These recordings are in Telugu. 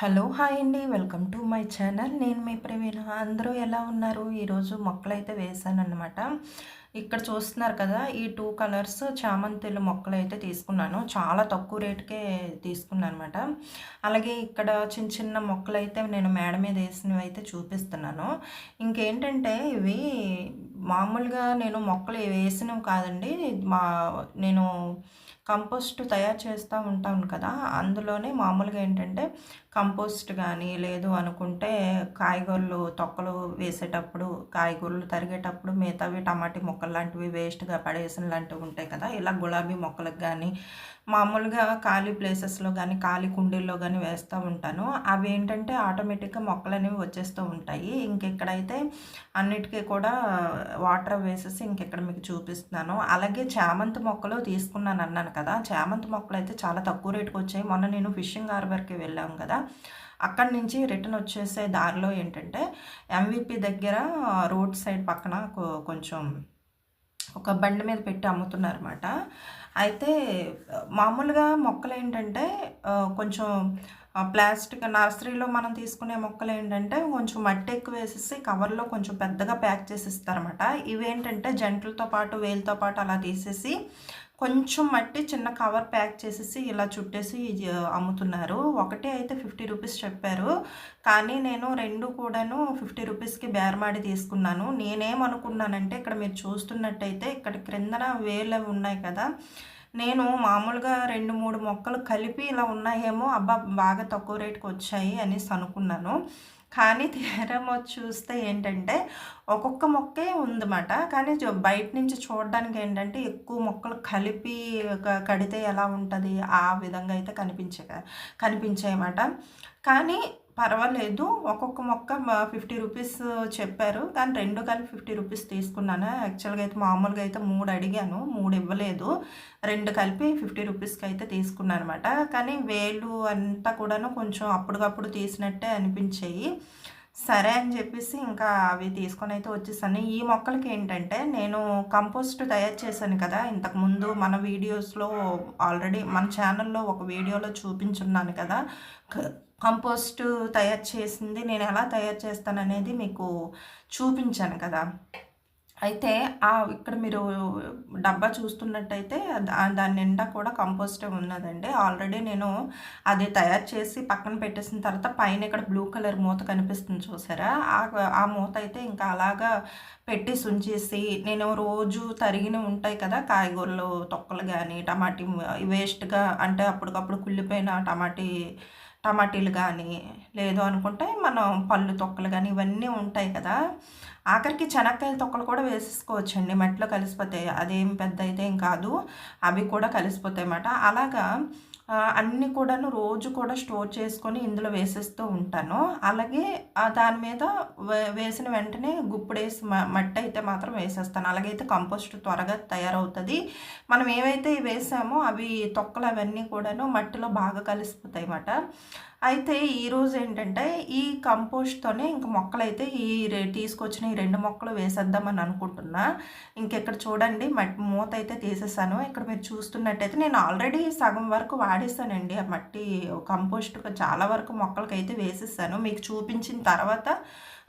హలో హాయ్ అండి. Welcome to my channel. నేను మీ ప్రవీణ. అందరూ ఎలా ఉన్నారు? ఈరోజు మొక్కలైతే అయితే అనమాట ఇక్కడ చూస్తున్నారు కదా ఈ టూ కలర్స్ చామంతిల మొక్కలు అయితే తీసుకున్నాను. చాలా తక్కువ రేటుకే తీసుకున్నాను అనమాట అలాగే ఇక్కడ చిన్న చిన్న మొక్కలు అయితే నేను మేడ మీద వేసినవి అయితే చూపిస్తున్నాను. ఇంకేంటంటే ఇవి మామూలుగా నేను మొక్కలు వేసినవి కాదండి. మా నేను కంపోస్ట్ తయారు చేస్తూ ఉంటాను కదా అందులోనే మామూలుగా ఏంటంటే కంపోస్ట్ కానీ లేదు అనుకుంటే కాయగూరలు తొక్కలు వేసేటప్పుడు కాయగూరలు తరిగేటప్పుడు మిగతావి టమాటీ మొక్కలు లాంటివి వేస్ట్గా పడేసిన లాంటివి ఉంటాయి కదా ఇలా గులాబీ మొక్కలకు కానీ మామూలుగా ఖాళీ ప్లేసెస్లో కానీ ఖాళీ కుండీల్లో కానీ వేస్తూ ఉంటాను. అవి ఏంటంటే ఆటోమేటిక్గా మొక్కలు అనేవి వచ్చేస్తూ ఉంటాయి. ఇంకెక్కడైతే అన్నిటికీ కూడా వాటర్ వేసేసి ఇంకెక్కడ మీకు చూపిస్తున్నాను. అలాగే చామంతి మొక్కలు తీసుకున్నాను అన్నాను కదా. చామంతి మొక్కలు అయితే చాలా తక్కువ రేటుకి వచ్చాయి. మొన్న నేను ఫిషింగ్ హార్బర్కి వెళ్ళాం కదా. అక్కడి నుంచి రిటర్న్ వచ్చేసే దారిలో ఏంటంటే ఎంవిపి దగ్గర రోడ్ సైడ్ పక్కన కొంచెం ఒక బండి మీద పెట్టి అమ్ముతున్నారన్నమాట. అయితే మామూలుగా మొక్కలు ఏంటంటే కొంచెం ప్లాస్టిక్ నర్సరీలో మనం తీసుకునే మొక్కలు ఏంటంటే కొంచెం మట్టి ఎక్కువ వేసేసి కవర్లో కొంచెం పెద్దగా ప్యాక్ చేసి ఇస్తారన్నమాట. ఇవేంటంటే జంటలతో పాటు వేలతో పాటు అలా తీసేసి కొంచెం మట్టి చిన్న కవర్ ప్యాక్ చేసేసి ఇలా చుట్టేసి అమ్ముతున్నారు. ఒకటే అయితే ఫిఫ్టీ రూపీస్ చెప్పారు. కానీ నేను రెండు కూడాను ఫిఫ్టీ రూపీస్కి బేరమాడి తీసుకున్నాను. నేనేమనుకున్నానంటే ఇక్కడ మీరు చూస్తున్నట్టయితే ఇక్కడ క్రిందన వేలు ఉన్నాయి కదా. నేను మామూలుగా రెండు మూడు మొక్కలు కలిపి ఇలా ఉన్నాయేమో అబ్బా బాగా తక్కువ రేటుకి వచ్చాయి అనేసి అనుకున్నాను. కానీ తీరం చూస్తే ఏంటంటే ఒక్కొక్క మొక్కే ఉందన్నమాట. కానీ బయట నుంచి చూడడానికి ఏంటంటే ఎక్కువ మొక్కలు కలిపి కడితే ఎలా ఉంటుంది? ఆ విధంగా అయితే కనిపించే కనిపించాయన్నమాట కానీ పర్వాలేదు. ఒక్కొక్క మొక్క ఫిఫ్టీ రూపీస్ చెప్పారు. కానీ రెండు కలిపి ఫిఫ్టీ రూపీస్ తీసుకున్నాను. యాక్చువల్గా అయితే మామూలుగా అయితే మూడు అడిగాను. మూడు ఇవ్వలేదు. రెండు కలిపి ఫిఫ్టీ రూపీస్కి అయితే తీసుకున్నాను అనమాట కానీ వేలు అంతా కూడాను కొంచెం అప్పటికప్పుడు తీసినట్టే అనిపించాయి. సరే అని చెప్పేసి ఇంకా అవి తీసుకొని అయితే వచ్చేసాను. ఈ మొక్కలకి ఏంటంటే నేను కంపోస్ట్ తయారు చేశాను కదా. ఇంతకుముందు మన వీడియోస్లో ఆల్రెడీ మన ఛానల్లో ఒక వీడియోలో చూపించున్నాను కదా. కంపోస్ట్ తయారు చేసింది నేను ఎలా తయారు చేస్తాననేది మీకు చూపించాను కదా. అయితే ఆ ఇక్కడ మీరు డబ్బా చూస్తున్నట్టయితే దాని నిండా కూడా కంపోస్టే ఉన్నదండి. ఆల్రెడీ నేను అది తయారు చేసి పక్కన పెట్టేసిన తర్వాత పైన ఇక్కడ బ్లూ కలర్ మూత కనిపిస్తుంది చూసారా? ఆ మూత అయితే ఇంకా అలాగా పెట్టి ఉంచేసి నేను రోజు తరిగిన ఉంటాయి కదా కాయగూరలు తొక్కలు కానీ టమాటీ వేస్ట్గా అంటే అప్పటికప్పుడు కుళ్ళిపోయిన టమాటీ టమాటీలు కానీ లేదు అనుకుంటే మనం పళ్ళు తొక్కలు కానీ ఇవన్నీ ఉంటాయి కదా. ఆఖరికి చెనక్కాయల తొక్కలు కూడా వేసేసుకోవచ్చండి మట్టిలో కలిసిపోతాయి అదేం పెద్ద అయితే ఏం కాదు. అవి కూడా కలిసిపోతాయి అన్నమాట అలాగా అన్నీ కూడాను రోజు కూడా స్టోర్ చేసుకొని ఇందులో వేసేస్తూ ఉంటాను. అలాగే దాని మీద వేసిన వెంటనే గుప్పుడేసి మట్టి అయితే మాత్రం వేసేస్తాను. అలాగైతే కంపోస్ట్ త్వరగా తయారవుతుంది. మనం ఏవైతే వేసామో అవి తొక్కలు అవన్నీ కూడాను మట్టిలో బాగా కలిసిపోతాయి అన్నమాట అయితే ఈరోజు ఏంటంటే ఈ కంపోస్ట్తోనే ఇంక మొక్కలైతే ఈ తీసుకొచ్చిన ఈ రెండు మొక్కలు వేసేద్దామని అనుకుంటున్నా. ఇంకెక్కడ చూడండి మట్టి మూత అయితే తీసేసాను. ఇక్కడ మీరు చూస్తున్నట్టయితే నేను ఆల్రెడీ సగం వరకు వాడేసానండి. ఆ మట్టి కంపోస్ట్ చాలా వరకు మొక్కలకి అయితే వేసేసాను. మీకు చూపించిన తర్వాత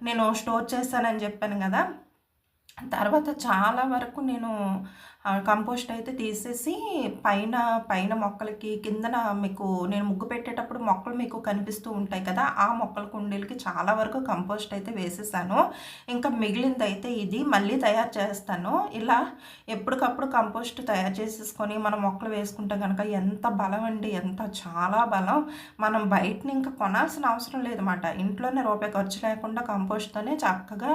నేను స్టోర్ చేస్తానని చెప్పాను కదా. తర్వాత చాలా వరకు నేను కంపోస్ట్ అయితే తీసేసి పైన పైన మొక్కలకి కిందన మీకు నేను ముగ్గు పెట్టేటప్పుడు మొక్కలు మీకు కనిపిస్తూ ఉంటాయి కదా ఆ మొక్కల కుండీలకి చాలా వరకు కంపోస్ట్ అయితే వేసేసాను. ఇంకా మిగిలింది అయితే ఇది మళ్ళీ తయారు చేస్తాను. ఇలా ఎప్పటికప్పుడు కంపోస్ట్ తయారు చేసేసుకొని మనం మొక్కలు వేసుకుంటే కనుక ఎంత బలం అండి ఎంత చాలా బలం. మనం బయటని ఇంకా కొనాల్సిన అవసరం లేదన్నమాట. ఇంట్లోనే రూపాయి ఖర్చు లేకుండా కంపోస్ట్తోనే చక్కగా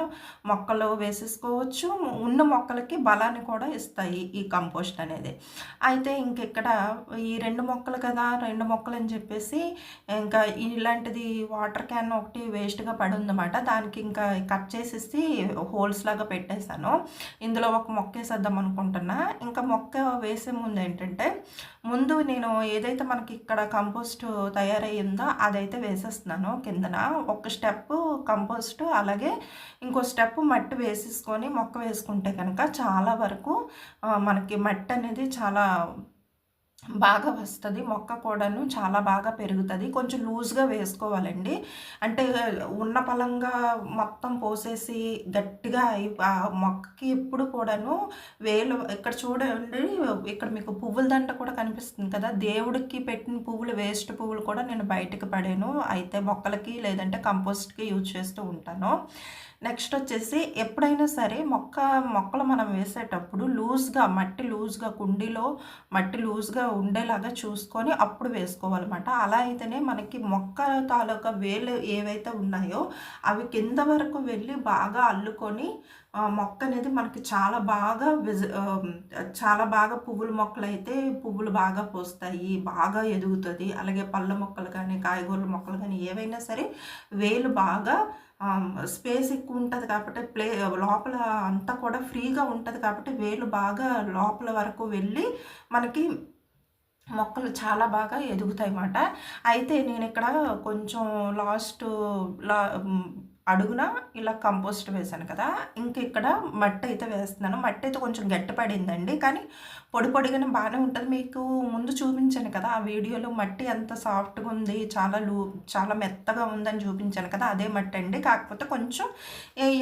మొక్కలు వేసేసుకోవచ్చు. ఉన్న మొక్కలకి బలాన్ని కూడా ఇస్తాయి. ఈ కంపోస్ట్ అనేది. అయితే ఇంకెక్కడ ఈ రెండు మొక్కలు కదా రెండు మొక్కలు అని చెప్పేసి ఇంకా ఇలాంటిది వాటర్ క్యాన్ ఒకటి వేస్ట్గా పడి ఉందన్నమాట దానికి ఇంకా కట్ చేసేసి హోల్స్ లాగా పెట్టేశాను. ఇందులో ఒక మొక్క వేసేద్దాం అనుకుంటున్నా. ఇంకా మొక్క వేసే ముందు ఏంటంటే ముందు నేను ఏదైతే మనకి ఇక్కడ కంపోస్ట్ తయారయ్యిందో అదైతే వేసేస్తున్నాను కిందన. ఒక స్టెప్ కంపోస్ట్ అలాగే ఇంకో స్టెప్ మట్టి వేసేసుకొని మొక్క వేసుకుంటే కనుక చాలా వరకు మనకి మట్టి అనేది చాలా బాగా వస్తుంది మొక్క కూడాను చాలా బాగా పెరుగుతుంది. కొంచెం లూజ్గా వేసుకోవాలండి. అంటే ఉన్న పలంగా మొత్తం పోసేసి గట్టిగా ఆ మొక్కకి ఎప్పుడు కూడాను వేలు ఇక్కడ చూడండి ఇక్కడ మీకు పువ్వుల దండ కూడా కనిపిస్తుంది కదా. దేవుడికి పెట్టిన పువ్వులు వేస్ట్ పువ్వులు కూడా నేను బయటకు పడాను. అయితే మొక్కలకి లేదంటే కంపోస్ట్కి యూజ్ చేస్తూ ఉంటాను. నెక్స్ట్ వచ్చేసి ఎప్పుడైనా సరే మొక్క మొక్కలు మనం వేసేటప్పుడు లూజ్గా మట్టి లూజ్గా కుండీలో మట్టి లూజ్గా ఉండేలాగా చూసుకొని అప్పుడు వేసుకోవాలన్నమాట. అలా అయితేనే మనకి మొక్క తాలూకా వేలు ఏవైతే ఉన్నాయో అవి కింద వరకు వెళ్ళి బాగా అల్లుకొని మొక్క అనేది మనకి చాలా బాగా విజ చాలా బాగా పువ్వుల మొక్కలు అయితే పువ్వులు బాగా పోస్తాయి బాగా ఎదుగుతుంది. అలాగే పళ్ళ మొక్కలు కానీ కాయగూరల మొక్కలు కానీ ఏవైనా సరే వేలు బాగా స్పేస్ ఎక్కువ ఉంటుంది కాబట్టి ప్లే లోపల అంతా కూడా ఫ్రీగా ఉంటుంది కాబట్టి వేలు బాగా లోపల వరకు వెళ్ళి మనకి మొక్కలు చాలా బాగా ఎదుగుతాయి అన్నమాట అయితే నేను ఇక్కడ కొంచెం లాస్ట్ లా అడుగున ఇలా కంపోస్ట్ వేసాను కదా. ఇంక ఇక్కడ మట్టి అయితే వేస్తున్నాను. మట్టి అయితే కొంచెం గట్టి పడిందండి కానీ పొడి పొడిగానే బాగానే ఉంటుంది. మీకు ముందు చూపించాను కదా ఆ వీడియోలో మట్టి ఎంత సాఫ్ట్గా ఉంది చాలా లూ చాలా మెత్తగా ఉందని చూపించాను కదా అదే మట్టి అండి. కాకపోతే కొంచెం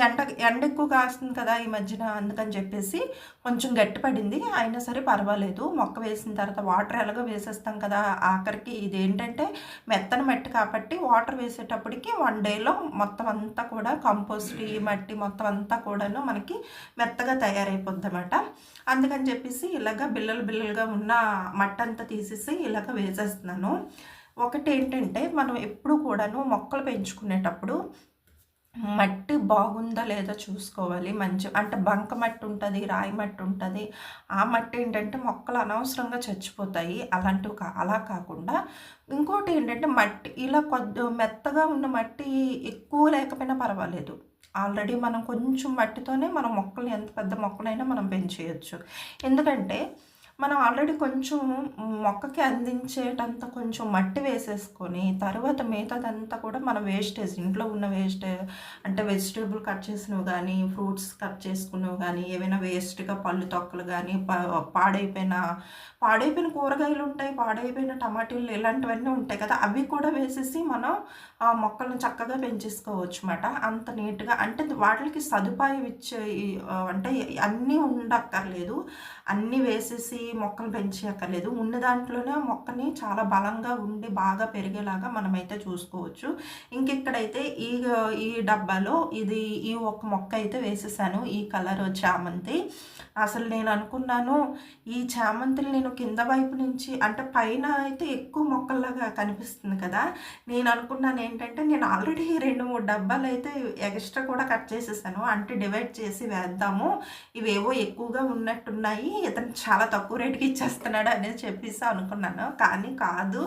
ఎండ ఎండ ఎక్కువ కాస్తుంది కదా ఈ మధ్యన అందుకని చెప్పేసి కొంచెం గట్టి పడింది. అయినా సరే పర్వాలేదు. మొక్క వేసిన తర్వాత వాటర్ ఎలాగో వేసేస్తాం కదా ఆఖరికి ఇదేంటంటే మెత్తని మెత్తన మట్టి కాబట్టి వాటర్ వేసేటప్పటికి వన్ డేలో మొత్తం అంతా కూడా కంపోస్ట్ ఈ మట్టి మొత్తం అంతా కూడాను మనకి మెత్తగా తయారైపోద్ది అన్నమాట అందుకని చెప్పేసి ఇలాగ బిల్లలు బిల్లలుగా ఉన్న మట్టంతా అంతా తీసేసి ఇలాగ వేసేస్తున్నాను. ఒకటి ఏంటంటే మనం ఎప్పుడు కూడాను మొక్కలు పెంచుకునేటప్పుడు మట్టి బాగుందా లేదా చూసుకోవాలి. మంచి అంటే బంక మట్టి ఉంటుంది రాయి మట్టి ఉంటుంది. ఆ మట్టి ఏంటంటే మొక్కలు అనవసరంగా చచ్చిపోతాయి. అలాంటివి కా అలా కాకుండా ఇంకోటి ఏంటంటే మట్టి ఇలా కొద్ది మెత్తగా ఉన్న మట్టి ఎక్కువ లేకపోయినా పర్వాలేదు. ఆల్రెడీ మనం కొంచెం మట్టితోనే మనం మొక్కలు ఎంత పెద్ద మొక్కలైనా మనం పెంచేయచ్చు. ఎందుకంటే మనం ఆల్రెడీ కొంచెం మొక్కకి అందించేటంత కొంచెం మట్టి వేసేసుకొని తర్వాత మిగతాదంతా కూడా మన వేస్టేజ్ ఇంట్లో ఉన్న వేస్ట్ అంటే వెజిటేబుల్ కట్ చేసినవి కానీ ఫ్రూట్స్ కట్ చేసుకున్నవి కానీ ఏవైనా వేస్ట్గా పళ్ళు తొక్కలు కానీ పాడైపోయిన పాడైపోయిన కూరగాయలు ఉంటాయి పాడైపోయిన టమాటీలు ఇలాంటివన్నీ ఉంటాయి కదా అవి కూడా వేసేసి మనం ఆ మొక్కలను చక్కగా పెంచేసుకోవచ్చు అన్నమాట అంత నీట్గా అంటే వాటికి సదుపాయం ఇచ్చే అంటే అన్నీ ఉండక్కర్లేదు. అన్నీ వేసేసి మొక్కలు పెంచక్కర్లేదు. ఉన్న దాంట్లోనే మొక్కని చాలా బలంగా ఉండి బాగా పెరిగేలాగా మనమైతే చూసుకోవచ్చు. ఇంకెక్కడైతే ఈ ఈ డబ్బాలో ఇది ఈ ఒక మొక్క అయితే వేసేసాను. ఈ కలర్ చామంతి. అసలు నేను అనుకున్నాను ఈ చామంతిని నేను కింద వైపు నుంచి అంటే పైన అయితే ఎక్కువ మొక్కల్లాగా కనిపిస్తుంది కదా. నేను అనుకున్నాను ఏంటంటే నేను ఆల్రెడీ రెండు మూడు డబ్బాలు అయితే ఎక్స్ట్రా కూడా కట్ చేసేసాను. అంటే డివైడ్ చేసి వేద్దాము. ఇవేవో ఎక్కువగా ఉన్నట్టున్నాయి. ఇతను చాలా తక్కువ రేటుకి ఇచ్చేస్తున్నాడు అనేది చెప్పేసి అనుకున్నాను. కానీ కాదు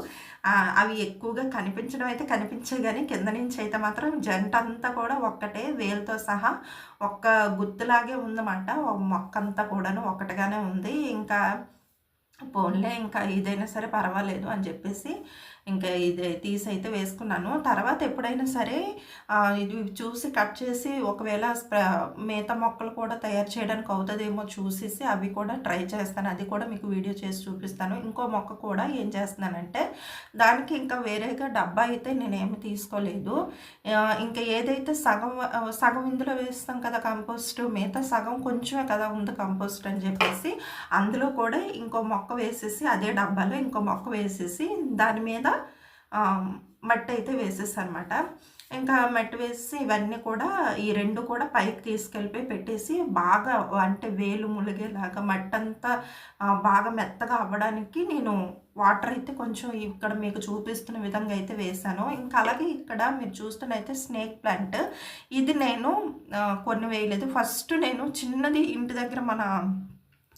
అవి ఎక్కువగా కనిపించడం అయితే కనిపించే కానీ కింద నుంచి అయితే మాత్రం జంట అంతా కూడా ఒక్కటే వేలుతో సహా ఒక్క గుర్తులాగే ఉందన్నమాట. మొక్క అంతా కూడాను ఒకటిగానే ఉంది. ఇంకా పోన్లే ఇంకా ఇదైనా సరే పర్వాలేదు అని చెప్పేసి ఇంకా ఇది తీసి అయితే వేసుకున్నాను. తర్వాత ఎప్పుడైనా సరే ఇది చూసి కట్ చేసి ఒకవేళ మేత మొక్కలు కూడా తయారు చేయడానికి అవుతుందేమో చూసేసి అవి కూడా ట్రై చేస్తాను. అది కూడా మీకు వీడియో చేసి చూపిస్తాను. ఇంకో మొక్క కూడా ఏం చేస్తున్నానంటే దానికి ఇంకా వేరేగా డబ్బా అయితే నేనేమి తీసుకోలేదు. ఇంకా ఏదైతే సగం సగం ఇందులో వేస్తాం కదా కంపోస్ట్ మిగతా సగం కొంచెమే కదా ఉంది కంపోస్ట్ అని చెప్పేసి అందులో కూడా ఇంకో మొక్క వేసేసి అదే డబ్బాలో ఇంకో మొక్క వేసేసి దాని మీద మట్టి అయితే వేసేస్తాను అనమాట ఇంకా మట్టి వేసి ఇవన్నీ కూడా ఈ రెండు కూడా పైకి తీసుకెళ్ళిపోయి పెట్టేసి బాగా అంటే వేలు ములిగేలాగా మట్టి అంతా బాగా మెత్తగా అవ్వడానికి నేను వాటర్ అయితే కొంచెం ఇక్కడ మీకు చూపిస్తున్న విధంగా అయితే వేసాను. ఇంకా అలాగే ఇక్కడ మీరు చూస్తున్నైతే స్నేక్ ప్లాంట్. ఇది నేను కొన్ని వేయలేదు. ఫస్ట్ నేను చిన్నది ఇంటి దగ్గర మన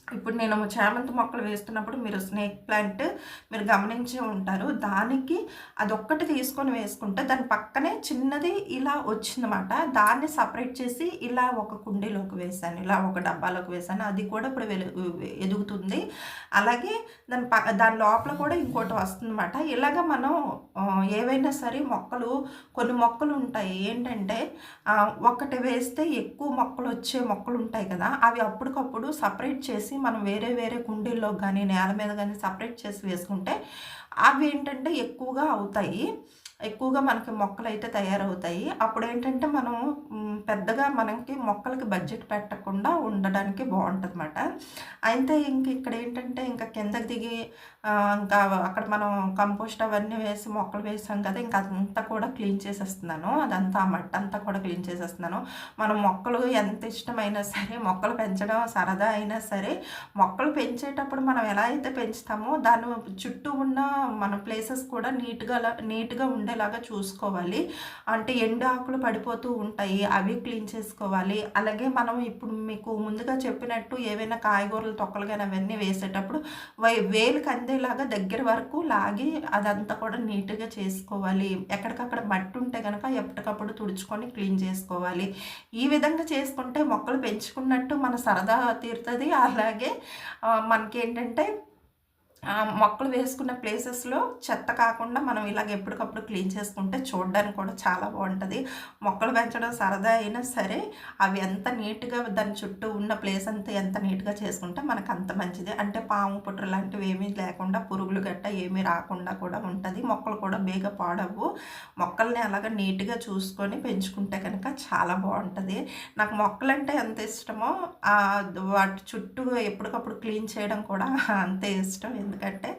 ఇప్పుడు నేను చామంతి మొక్కలు వేస్తున్నప్పుడు మీరు స్నేక్ ప్లాంట్ మీరు గమనించే ఉంటారు. దానికి అదొక్కటి తీసుకొని వేసుకుంటే దాని పక్కనే చిన్నది ఇలా వచ్చిందన్నమాట. దాన్ని సపరేట్ చేసి ఇలా ఒక కుండీలోకి వేసాను ఇలా ఒక డబ్బాలోకి వేసాను అది కూడా ఇప్పుడు ఎదుగుతుంది. అలాగే దాని ప దాని లోపల కూడా ఇంకోటి వస్తుందన్నమాట. ఇలాగ మనం ఏవైనా సరే మొక్కలు కొన్ని మొక్కలు ఉంటాయి. ఏంటంటే ఒకటి వేస్తే ఎక్కువ మొక్కలు వచ్చే మొక్కలు ఉంటాయి కదా అవి అప్పటికప్పుడు సపరేట్ చేసి తీసేసి మనం వేరే వేరే కుండీల్లో కానీ నేల మీద కానీ సపరేట్ చేసి వేసుకుంటే అవి ఏంటంటే ఎక్కువగా అవుతాయి. ఎక్కువగా మనకి మొక్కలు అయితే తయారవుతాయి. అప్పుడు ఏంటంటే మనం పెద్దగా మనకి మొక్కలకి బడ్జెట్ పెట్టకుండా ఉండడానికి బాగుంటుందన్నమాట. అయితే ఇంక ఇక్కడ ఏంటంటే ఇంకా కిందకి దిగి ఇంకా అక్కడ మనం కంపోస్ట్ అవన్నీ వేసి మొక్కలు వేసాం కదా ఇంకా అంతా కూడా క్లీన్ చేసేస్తున్నాను. అదంతా ఆ మట్టి అంతా కూడా క్లీన్ చేసేస్తున్నాను. మనం మొక్కలు ఎంత ఇష్టమైనా సరే మొక్కలు పెంచడం సరదా అయినా సరే మొక్కలు పెంచేటప్పుడు మనం ఎలా అయితే పెంచుతామో దాని చుట్టూ ఉన్న మన ప్లేసెస్ కూడా నీట్గా నీట్గా ఉండే ఉండేలాగా చూసుకోవాలి. అంటే ఎండు ఆకులు పడిపోతూ ఉంటాయి. అవి క్లీన్ చేసుకోవాలి. అలాగే మనం ఇప్పుడు మీకు ముందుగా చెప్పినట్టు ఏవైనా కాయగూరలు తొక్కలు కానీ అవన్నీ వేసేటప్పుడు వై వేలుకి అందేలాగా దగ్గర వరకు లాగి అదంతా కూడా నీట్గా చేసుకోవాలి. ఎక్కడికక్కడ మట్టి ఉంటే కనుక ఎప్పటికప్పుడు తుడుచుకొని క్లీన్ చేసుకోవాలి. ఈ విధంగా చేసుకుంటే మొక్కలు పెంచుకున్నట్టు మన సరదా తీరుతుంది. అలాగే మనకేంటంటే మొక్కలు వేసుకున్న ప్లేసెస్లో చెత్త కాకుండా మనం ఇలాగ ఎప్పటికప్పుడు క్లీన్ చేసుకుంటే చూడడానికి కూడా చాలా బాగుంటుంది. మొక్కలు పెంచడం సరదా అయినా సరే అవి ఎంత నీట్గా దాని చుట్టూ ఉన్న ప్లేస్ అంతా ఎంత నీట్గా చేసుకుంటే మనకు అంత మంచిది. అంటే పాము పుట్ర లాంటివి ఏమీ లేకుండా పురుగులు గట్ట ఏమీ రాకుండా కూడా ఉంటుంది. మొక్కలు కూడా బేగ పాడవు. మొక్కల్ని అలాగ నీట్గా చూసుకొని పెంచుకుంటే కనుక చాలా బాగుంటుంది. నాకు మొక్కలంటే ఎంత ఇష్టమో వాటి చుట్టూ ఎప్పటికప్పుడు క్లీన్ చేయడం కూడా అంతే ఇష్టం. ఎందుకంటే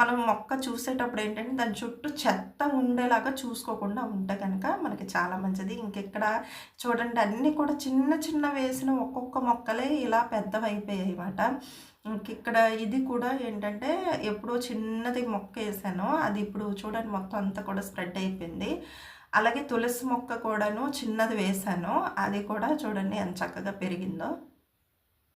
మనం మొక్క చూసేటప్పుడు ఏంటంటే దాని చుట్టూ చెత్త ఉండేలాగా చూసుకోకుండా ఉంటే కనుక మనకి చాలా మంచిది. ఇంకెక్కడ చూడండి అన్నీ కూడా చిన్న చిన్న వేసిన ఒక్కొక్క మొక్కలే ఇలా పెద్దవైపోయాయి అన్నమాట. ఇంకిక్కడ ఇది కూడా ఏంటంటే ఎప్పుడో చిన్నది మొక్క వేసాను. అది ఇప్పుడు చూడండి మొత్తం అంతా కూడా స్ప్రెడ్ అయిపోయింది. అలాగే తులసి మొక్క కూడాను చిన్నది వేసాను. అది కూడా చూడండి ఎంత చక్కగా పెరిగిందో.